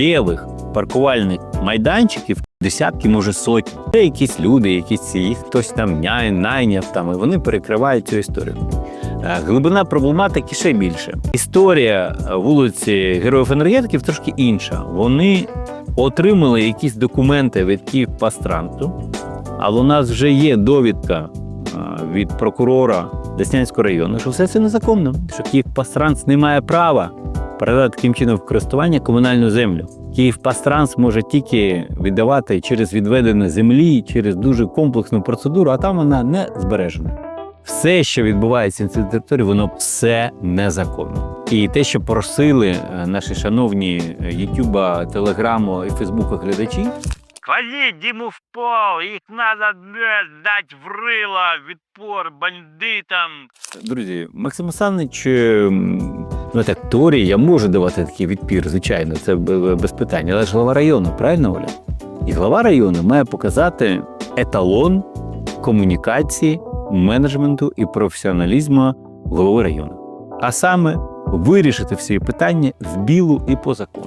лівих паркувальних майданчиків десятки, може сотні. Це якісь люди, якісь їх хтось там няй- найняв там, і вони перекривають цю історію. Е, Глибина проблематики ще більше. Історія е, вулиці Героїв енергетиків трошки інша. Вони отримали якісь документи від Київпастрансу, але у нас вже є довідка е, від прокурора Деснянського району, що все це незаконно, що Київпастранс не має права передати таким чином в користування комунальну землю. Київпастранс може тільки віддавати через відведення землі, через дуже комплексну процедуру, а там вона не збережена. Все, що відбувається на цій території, воно все незаконно. І те, що просили е, наші шановні е, Ютуба, Телеграму і Фейсбука глядачі, Кладіть Діму в пол, їх треба дати в рила, відпор бандитам. Друзі, Максим Асанович, ем, ну так, теорії я можу давати такий відпір, звичайно, це без питань. Але ж глава району, правильно, Оля? І глава району має показати еталон комунікації, менеджменту і професіоналізму голови району. А саме вирішити всі питання в білу і по закону.